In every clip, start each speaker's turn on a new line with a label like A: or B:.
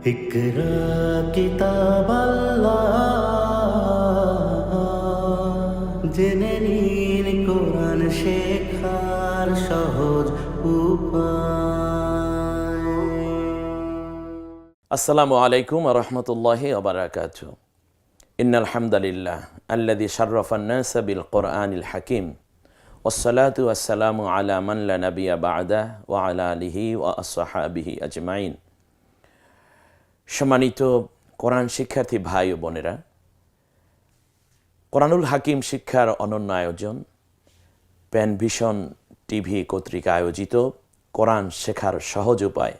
A: اقرا কিতাব জেনে নিন কোরআন শেখার সহজ উপায়
B: আসসালামু আলাইকুম রহমতুল্লাহি ওবরাকাত ইন আলহামদুলিল্লাহ আল্লাদি শারফান্নাস বিল কোরআনিল হাকিম والصلاة والسلام على من لا نبي بعده وعلى آله وأصحابه أجمعين সম্মানিত কোরআন শিক্ষার্থী ভাই ও বোনেরা, কোরআনুল হাকিম শিক্ষার অনন্য আয়োজন প্যানভিশন টিভি কর্তৃক আয়োজিত কোরআন শেখার সহজ উপায়।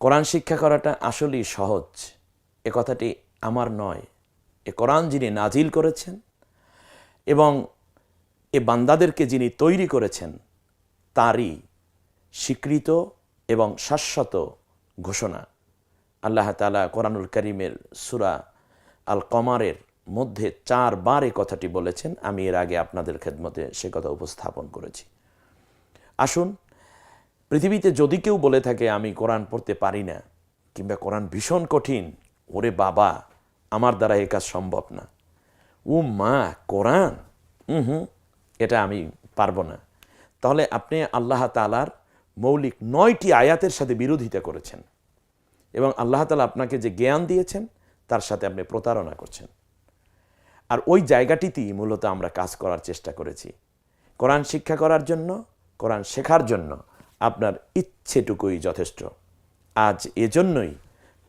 B: কোরআন শিক্ষা করাটা আসলেই সহজ, এ কথাটি আমার নয়। এ কোরআন যিনি নাজিল করেছেন এবং এ বান্দাদেরকে যিনি তৈরি করেছেন, তারই স্বীকৃত এবং শাশ্বত ঘোষণা। আল্লাহ তালা কোরআনুল করিমের সুরা আল কমারের মধ্যে চারবার এ কথাটি বলেছেন। আমি এর আগে আপনাদের খেদমতে সে কথা উপস্থাপন করেছি। আসুন, পৃথিবীতে যদি কেউ বলে থাকে, আমি কোরআন পড়তে পারি না কিংবা, কোরআন ভীষণ কঠিন ওরে বাবা, আমার দ্বারা এ কাজ সম্ভব না ও মা, কোরআন? হুম, এটা আমি পারব না তাহলে আপনি আল্লাহ তালার মৌলিক নয়টি আয়াতের সাথে বিরোধিতা করেছেন এবং আল্লাহ তালা আপনাকে যে জ্ঞান দিয়েছেন, তার সাথে আপনি প্রতারণা করছেন। আর ওই জায়গাটিতেই মূলত আমরা কাজ করার চেষ্টা করেছি। কোরআন শিক্ষা করার জন্য, কোরআন শেখার জন্য আপনার ইচ্ছেটুকুই যথেষ্ট। আজ এজন্যই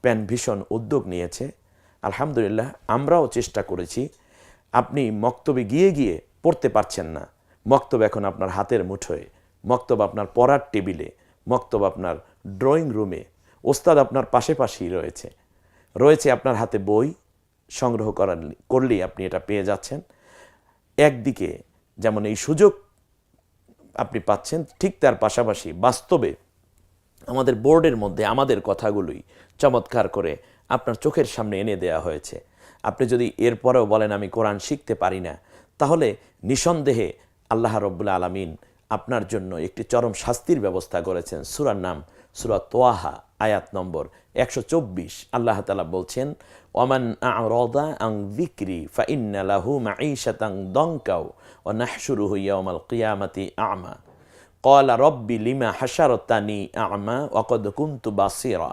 B: প্যান ভীষণ উদ্যোগ নিয়েছে। আলহামদুলিল্লাহ, আমরাও চেষ্টা করেছি। আপনি মক্তবে গিয়ে গিয়ে পড়তে পারছেন না। মক্তব এখন আপনার হাতের মুঠোয়। মক্তব আপনার পড়ার টেবিলে, মক্তব আপনার ড্রয়িং রুমে, ওস্তাদ আপনার পাশে পাশেই রয়েছে। রয়েছে আপনার হাতে বই, সংগ্রহ করার করলেই আপনি এটা পেয়ে যাচ্ছেন। একদিকে যেমন এই সুযোগ আপনি পাচ্ছেন, ঠিক তার পাশাপাশি বাস্তবে আমাদের বোর্ডের মধ্যে আমাদের কথাগুলোই চমৎকার করে আপনার চোখের সামনে এনে দেয়া হয়েছে। আপনি যদি এরপরেও বলেন আমি কোরআন শিখতে পারি না, তাহলে নিঃসন্দেহে আল্লাহ রব্বুল আলমিন আপনার জন্য একটি চরম শাস্তির ব্যবস্থা করেছেন সুরার নাম সুরা তোয়াহা আয়াত নম্বর একশো চব্বিশ আল্লাহ তালা বলছেন ওমান আরদা আং বিক্রি ফাইন্না লাহু মাঈশাতাং দঙ্কাও ও নাহসুরুহু ইয়াউমাল কিয়ামাতি আমা قال رب لما حشرتني أعمى وقد كنت بصيرا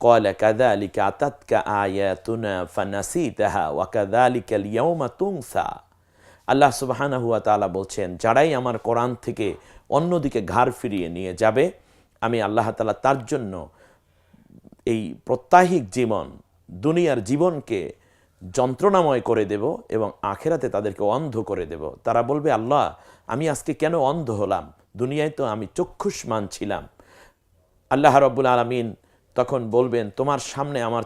B: قال كذلك أتتك آياتنا فنسيتها وكذلك اليوم تنسى আল্লাহ সুবাহানা হুয়া তালা বলছেন, যারাই আমার কোরআন থেকে অন্যদিকে ঘাড় ফিরিয়ে নিয়ে যাবে, আমি আল্লাহ তালা তার জন্য এই প্রত্যাহিক জীবন, দুনিয়ার জীবনকে যন্ত্রণাময় করে দেব এবং আখেরাতে তাদেরকে অন্ধ করে দেব। তারা বলবে, আল্লাহ, আমি আজকে কেন অন্ধ হলাম? দুনিয়ায় তো আমি চক্ষুষ্মান ছিলাম। আল্লাহ রব্বুল আলমিন তখন বলবেন, তোমার সামনে আমার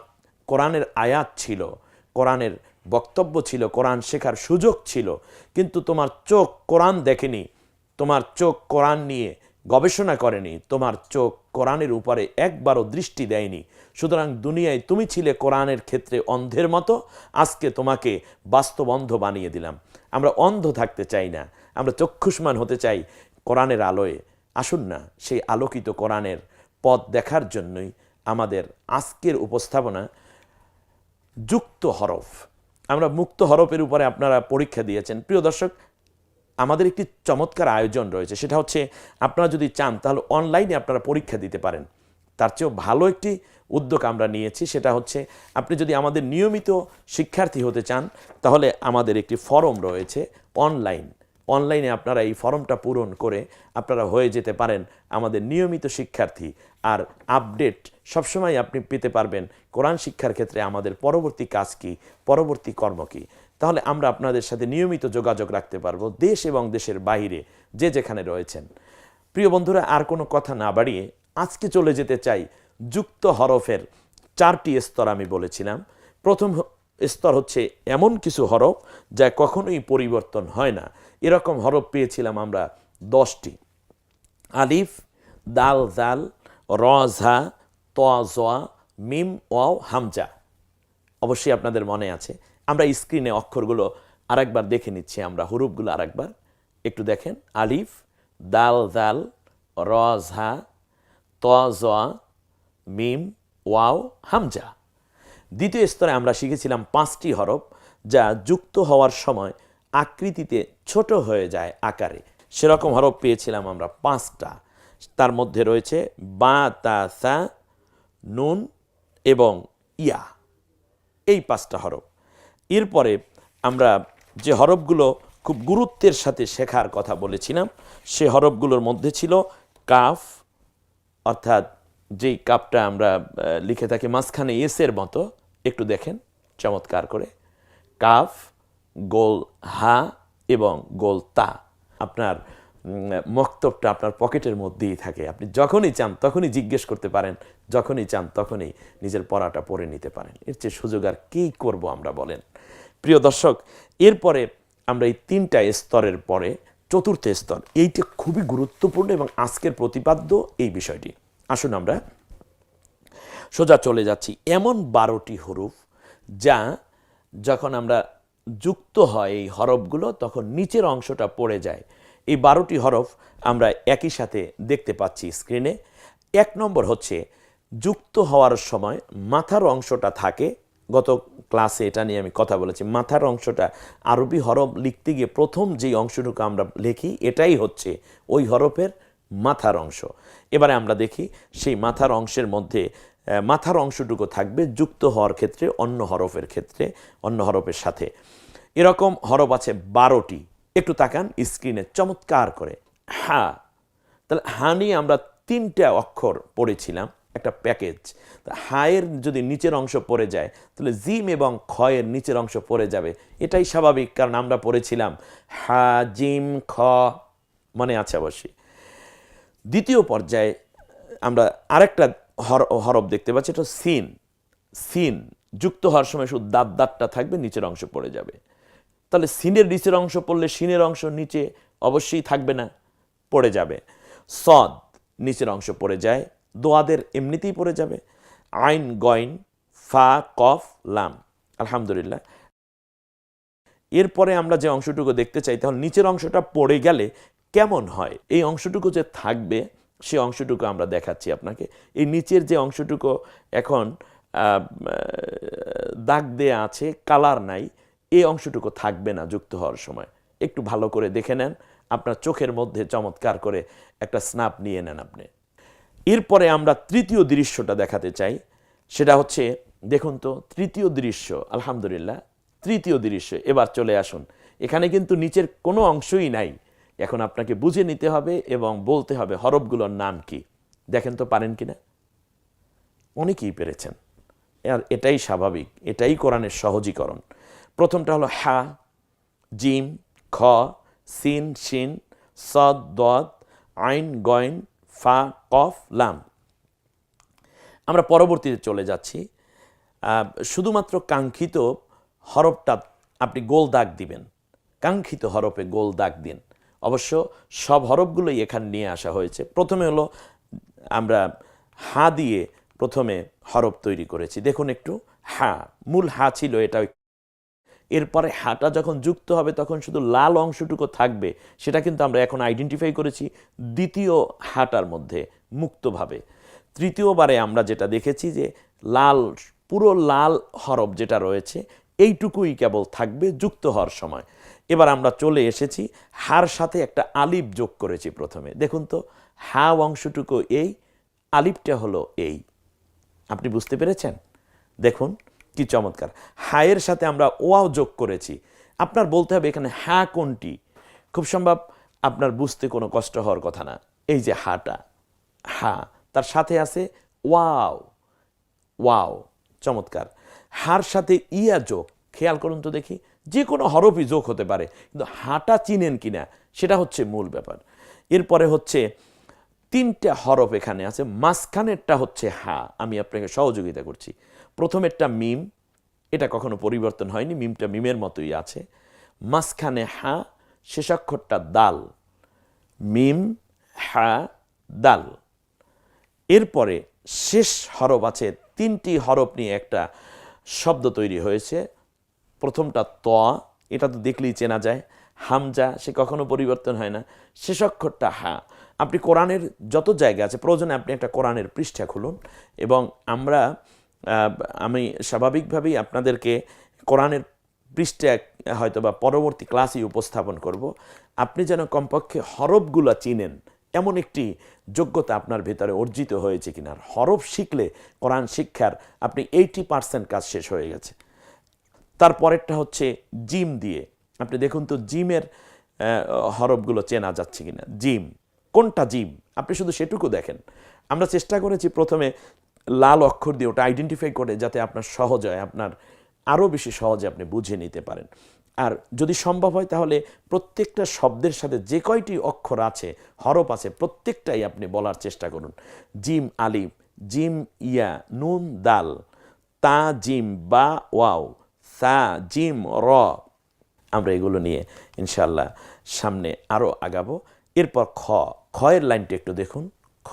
B: কোরআনের আয়াত ছিল, কোরআনের বক্তব্য ছিল, কোরআন শেখার সুযোগ ছিল, কিন্তু তোমার চোখ কোরআন দেখেনি, তোমার চোখ কোরআন নিয়ে গবেষণা করেনি, তোমার চোখ কোরআনের উপরে একবারও দৃষ্টি দেয়নি। সুতরাং দুনিয়ায় তুমি ছিলে কোরআনের ক্ষেত্রে অন্ধের মতো, আজকে তোমাকে বাস্তব অন্ধ বানিয়ে দিলাম। আমরা অন্ধ থাকতে চাই না, আমরা চক্ষুষ্মান হতে চাই কোরআনের আলোয়। আসুন না, সেই আলোকিত কোরআনের পথ দেখার জন্যই আমাদের আজকের উপস্থাপনা যুক্ত হরফ। আমরা মুক্ত হরফের উপরে আপনারা পরীক্ষা দিয়েছেন। প্রিয় দর্শক, আমাদের একটি চমৎকার আয়োজন রয়েছে। সেটা হচ্ছে, আপনারা যদি চান, তাহলে অনলাইনে আপনারা পরীক্ষা দিতে পারেন। তার চেয়েও ভালো একটি উদ্যোগ আমরা নিয়েছি, সেটা হচ্ছে, আপনি যদি আমাদের নিয়মিত শিক্ষার্থী হতে চান, তাহলে আমাদের একটি ফরম রয়েছে অনলাইন। অনলাইনে আপনারা এই ফর্মটা পূরণ করে আপনারা হয়ে যেতে পারেন আমাদের নিয়মিত শিক্ষার্থী। আর আপডেট সবসময় আপনি পেতে পারবেন কোরআন শিক্ষার ক্ষেত্রে আমাদের পরবর্তী কাজ কি, পরবর্তী কর্ম কি। তাহলে আমরা আপনাদের সাথে নিয়মিত যোগাযোগ রাখতে পারব দেশ এবং দেশের বাইরে যে যেখানে রয়েছেন। প্রিয় বন্ধুরা, আর কোনো কথা না বাড়িয়ে আজকে চলে যেতে চাই যুক্ত হরফের চারটি স্তর আমি বলেছিলাম। প্রথম স্তর হচ্ছে এমন কিছু হরফ যা কখনোই পরিবর্তন হয় না। এরকম হরফ পেয়েছিলাম আমরা দশটি। আলিফ, দাল, জাল, র, ঝা, ত জয়া মিম, ওয়াও, হামজা। অবশ্যই আপনাদের মনে আছে। আমরা স্ক্রিনে অক্ষরগুলো আরেকবার দেখে নিচ্ছি আমরা, হুরুফগুলো আরেকবার। একটু দেখেন, আলিফ, দাল, জাল, র, ঝা, ত জয়া মিম, ওয়াও, হামজা। দ্বিতীয় স্তরে আমরা শিখেছিলাম পাঁচটি হরফ যা যুক্ত হওয়ার সময় আকৃতিতে ছোট হয়ে যায় আকারে। সেরকম হরফ পেয়েছিলাম আমরা পাঁচটা। তার মধ্যে রয়েছে বা, তা, সা, নুন এবং ইয়া। এই পাঁচটা হরফ। এরপরে আমরা যে হরফগুলো খুব গুরুত্বের সাথে শেখার কথা বলেছিলাম, সে হরফগুলোর মধ্যে ছিল কাফ, অর্থাৎ যেই কাপটা আমরা লিখে থাকি মাঝখানে এসের মতো একটু দেখেন, চমৎকার করে। কাফ, গোল হা এবং গোল তা আপনার মক্তবটা আপনার পকেটের মধ্যেই থাকে। আপনি যখনই চান তখনই জিজ্ঞেস করতে পারেন, যখনই চান তখনই নিজের পড়াটা পড়ে নিতে পারেন। এর চেয়ে সুযোগ আর কী করব আমরা বলেন? প্রিয় দর্শক, এরপরে আমরা এই তিনটা স্তরের পরে চতুর্থ স্তর, এইটা খুবই গুরুত্বপূর্ণ এবং আজকের প্রতিপাদ্য এই বিষয়টি। আসুন আমরা সোজা চলে যাচ্ছি। এমন বারোটি হরফ যা যখন আমরা যুক্ত হয় এই হরফগুলো, তখন নিচের অংশটা পড়ে যায়। এই বারোটি হরফ আমরা একই সাথে দেখতে পাচ্ছি স্ক্রিনে এক নম্বর হচ্ছে, যুক্ত হওয়ার সময় মাথার অংশটা থাকে। গত ক্লাসে এটা নিয়ে আমি কথা বলেছি। মাথার অংশটা আরবি হরফ লিখতে গিয়ে প্রথম যেই অংশটুকু আমরা লিখি, এটাই হচ্ছে ওই হরফের মাথার অংশ। এবারে আমরা দেখি, সেই মাথার অংশের মধ্যে মাথার অংশটুকু থাকবে যুক্ত হওয়ার ক্ষেত্রে, অন্য হরফের ক্ষেত্রে, অন্য হরফের সাথে। এরকম হরফ আছে বারোটি। একটু তাকান স্ক্রিনে চমৎকার করে। হা। তাহলে হা নিয়ে আমরা তিনটা অক্ষর পড়েছিলাম, একটা প্যাকেজ। হায়ের যদি নিচের অংশ পড়ে যায়, তাহলে জিম এবং খয়ের নিচের অংশ পড়ে যাবে। এটাই স্বাভাবিক, কারণ আমরা পড়েছিলাম হা, জিম, খ, মনে আছে অবশ্যই। দ্বিতীয় পর্যায়ে আমরা আরেকটা হর, হরফ দেখতে পাচ্ছি, এটা সিন সিন, যুক্ত হওয়ার সময় শুধু দাঁত, দাঁতটা থাকবে, নিচের অংশ পড়ে যাবে। তাহলে সিনের নিচের অংশ পড়লে সিনের অংশ নিচে অবশ্যই থাকবে না, পড়ে যাবে। সদ, নিচের অংশ পড়ে যায়, দোয়াদের এমনিতেই পড়ে যাবে। আইন গয়ন ফা, কফ, লাম, আলহামদুলিল্লাহ। এরপরে আমরা যে অংশটুকু দেখতে চাই, তাহলে নিচের অংশটা পড়ে গেলে কেমন হয়? এই অংশটুকু যে থাকবে সে অংশটুকু আমরা দেখাচ্ছি আপনাকে। এই নিচের যে অংশটুকু এখন দাগ দেয়া আছে, কালার নাই, এই অংশটুকু থাকবে না যুক্ত হওয়ার সময়। একটু ভালো করে দেখে নেন, আপনার চোখের মধ্যে চমৎকার করে একটা স্নাপ নিয়ে নেন আপনি। এরপরে আমরা তৃতীয় দৃশ্যটা দেখাতে চাই। সেটা হচ্ছে, দেখুন তো, তৃতীয় দৃশ্য, আলহামদুলিল্লাহ, তৃতীয় দৃশ্য। এবার চলে আসুন। এখানে কিন্তু নিচের কোনো অংশই নাই। এখন আপনাকে বুঝে নিতে হবে এবং বলতে হবে হরফগুলোর নাম কি। দেখেন তো পারেন কি না অনেকেই পেরেছেন। আর এটাই স্বাভাবিক, এটাই কোরআনের সহজীকরণ। প্রথমটা হলো হা, জিম, খ, সিন, শিন, সদ, দদ, আইন, গয়ন, ফা, কফ, লাম। আমরা পরবর্তীতে চলে যাচ্ছি। শুধুমাত্র কাঙ্ক্ষিত হরফটা আপনি গোল দাগ দিবেন। কাঙ্ক্ষিত হরফে গোল দাগ দিন। অবশ্য সব হরফগুলোই এখানে নিয়ে আসা হয়েছে। প্রথমে হলো আমরা হা দিয়ে প্রথমে হরফ তৈরি করেছি। দেখুন একটু, হা, মূল হা ছিল এটা। এরপরে হাটা যখন যুক্ত হবে তখন শুধু লাল অংশটুকু থাকবে, সেটা কিন্তু আমরা এখন আইডেন্টিফাই করেছি দ্বিতীয় হাটার মধ্যে, মুক্তভাবে। তৃতীয়বারে আমরা যেটা দেখেছি যে লাল, পুরো লাল হরফ যেটা রয়েছে, এইটুকুই কেবল থাকবে যুক্ত হওয়ার সময়। এবার আমরা চলে এসেছি হার সাথে একটা আলিপ যোগ করেছি প্রথমে। দেখুন তো, হা অংশটুকু এই আলিপটা হলো এই। আপনি বুঝতে পেরেছেন? দেখুন, কি চমৎকার। হায়ের সাথে আমরা ওয়াও যোগ করেছি। আপনার বলতে হবে এখানে হ্যাঁ কোনটি? খুব সম্ভব আপনার বুঝতে কোনো কষ্ট হওয়ার কথা না। এই যে হাটা, হা, তার সাথে আছে ওয়াও। ওয়াও, চমৎকার। হার সাথে ইয়া যোগ, খেয়াল করুন তো দেখি যে কোনো হরফই যোগ হতে পারে, কিন্তু হাঁটা চিনেন কিনা সেটা হচ্ছে মূল ব্যাপার। এরপরে হচ্ছে তিনটা হরফ এখানে আছে, মাঝখানেরটা হচ্ছে হা, আমি আপনাকে সহযোগিতা করছি। প্রথমেরটা মিম, এটা কখনো পরিবর্তন হয়নি, মিমটা মিমের মতোই আছে। মাঝখানে হা, শেষাক্ষরটা দাল, মিম, হা, দাল। এরপরে শেষ হরফ আছে, তিনটি হরফ নিয়ে একটা শব্দ তৈরি হয়েছে প্রথমটা ত, এটা তো দেখলেই চেনা যায়। হামজা, সে কখনো পরিবর্তন হয় না। শেষ অক্ষরটা হা। আপনি কোরআনের যত জায়গা আছে, প্রয়োজনে আপনি একটা কোরআনের পৃষ্ঠা খুলুন এবং আমরা আমি স্বাভাবিকভাবেই আপনাদেরকে কোরআনের পৃষ্ঠা হয়তো বা পরবর্তী ক্লাসেই উপস্থাপন করব। আপনি যেন কমপক্ষে হরফগুলো চিনেন, এমন একটি যোগ্যতা আপনার ভেতরে অর্জিত হয়েছে কিনা। হরফ শিখলে কোরআন শিক্ষার আপনি এইটি পার্সেন্ট কাজ শেষ হয়ে গেছে। তারপরেরটা হচ্ছে জিম দিয়ে। আপনি দেখুন তো জিমের হরফগুলো চেনা যাচ্ছে কিনা। জিম। কোনটা জিম? আপনি শুধু সেটুকু দেখেন। আমরা চেষ্টা করেছি প্রথমে লাল অক্ষর দিয়ে ওটা আইডেন্টিফাই করে যাতে আপনার সহজ হয়, আপনার আরও বেশি সহজে আপনি বুঝে নিতে পারেন। আর যদি সম্ভব হয় তাহলে প্রত্যেকটা শব্দের সাথে যে কয়টি অক্ষর আছে, হরফ আছে, প্রত্যেকটাই আপনি বলার চেষ্টা করুন। জিম আলিফ, জিম ইয়া, নুন, দাল, তা, জিম, বা, ওয়াও। সা জিম র। আমরা এগুলো নিয়ে ইনশাল্লাহ সামনে আরও আগাবো। এরপর খ খয়ের লাইনটা একটু দেখুন। খ,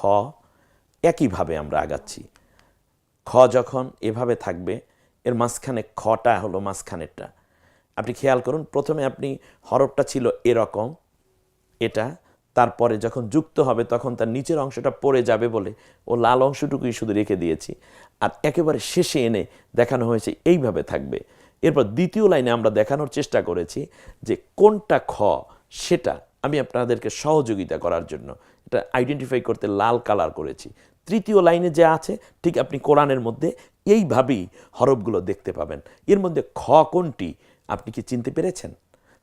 B: একইভাবে আমরা আগাচ্ছি। খ যখন এভাবে থাকবে, এর মাঝখানে খটা হলো মাঝখানেরটা। আপনি খেয়াল করুন, প্রথমে আপনি হরফটা ছিল এরকম, এটা। তারপরে যখন যুক্ত হবে, তখন তার নিচের অংশটা পড়ে যাবে বলে ও লাল অংশটুকুই শুধু রেখে দিয়েছি। আর একেবারে শেষে এনে দেখানো হয়েছে, এইভাবে থাকবে। এরপর দ্বিতীয় লাইনে আমরা দেখানোর চেষ্টা করেছি যে কোনটা খ, সেটা আমি আপনাদেরকে সহযোগিতা করার জন্য এটা আইডেন্টিফাই করতে লাল কালার করেছি। তৃতীয় লাইনে যে আছে, ঠিক আপনি কোরআনের মধ্যে এইভাবেই হরফগুলো দেখতে পাবেন। এর মধ্যে খ কোনটি, আপনি কি চিনতে পেরেছেন?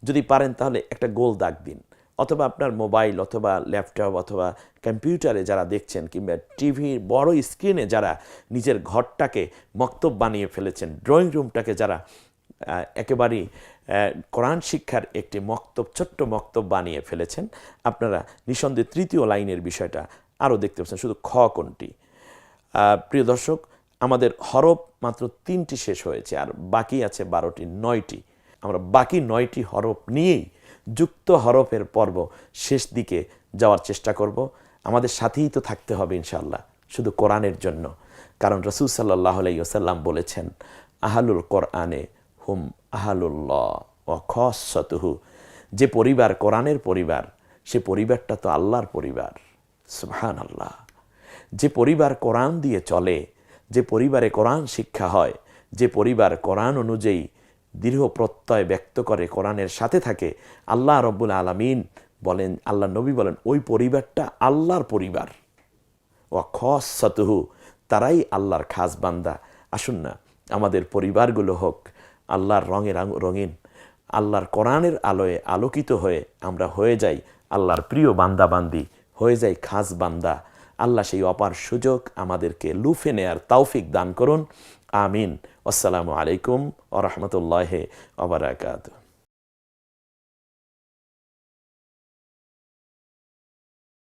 B: যদি পারেন তাহলে একটা গোল দাগ দিন। অথবা আপনার মোবাইল অথবা ল্যাপটপ অথবা কম্পিউটারে যারা দেখছেন কিংবা টিভির বড় স্ক্রিনে যারা নিজের ঘরটাকে মক্তব বানিয়ে ফেলেছেন ড্রয়িং রুমটাকে যারা একেবারেই কোরআন শিক্ষার একটি মক্তব, ছোট্ট মক্তব বানিয়ে ফেলেছেন। আপনারা নিঃসন্দেহে তৃতীয় লাইনের বিষয়টা আরও দেখতে পাচ্ছেন, শুধু খ কোনটি। প্রিয় দর্শক, আমাদের হরফ মাত্র তিনটি শেষ হয়েছে, আর বাকি আছে বারোটি, নয়টি। আমরা বাকি নয়টি হরফ নিয়েই যুক্ত হরফের পর্ব শেষ দিকে যাওয়ার চেষ্টা করব। আমাদের সাথেই তো থাকতে হবে ইনশাল্লাহ শুধু কোরআনের জন্য। কারণ রসুল সাল্লাহ আলাইসাল্লাম বলেছেন, আহালুল কোরআনে হুম আহালুল্লাহ ও খসতুহু। যে পরিবার, কোরআনের পরিবার, সে পরিবারটা তো আল্লাহর পরিবার। সুবহান আল্লাহ যে পরিবার কোরআন দিয়ে চলে, যে পরিবারে কোরআন শিক্ষা হয়, যে পরিবার কোরআন অনুযায়ী দৃঢ় প্রত্যয় ব্যক্ত করে, কোরআনের সাথে থাকে, আল্লাহ রব্বুল আলমিন বলেন, আল্লাহ নবী বলেন, ওই পরিবারটা আল্লাহর পরিবার। ও খসতুহু। তারাই আল্লাহর খাস বান্দা। আসুন না, আমাদের পরিবারগুলো হোক আল্লাহর রঙে রঙিন, আল্লাহর কোরআনের আলোয় আলোকিত হয়ে আমরা হয়ে যাই আল্লাহর প্রিয় বান্দা বান্দি হয়ে যাই খাস বান্দা। আল্লাহ সেই অপার সুযোগ আমাদেরকে লুফে নেয়ার তৌফিক দান করুন। আমিন। আসসালামু আলাইকুম ও রহমতুল্লাহ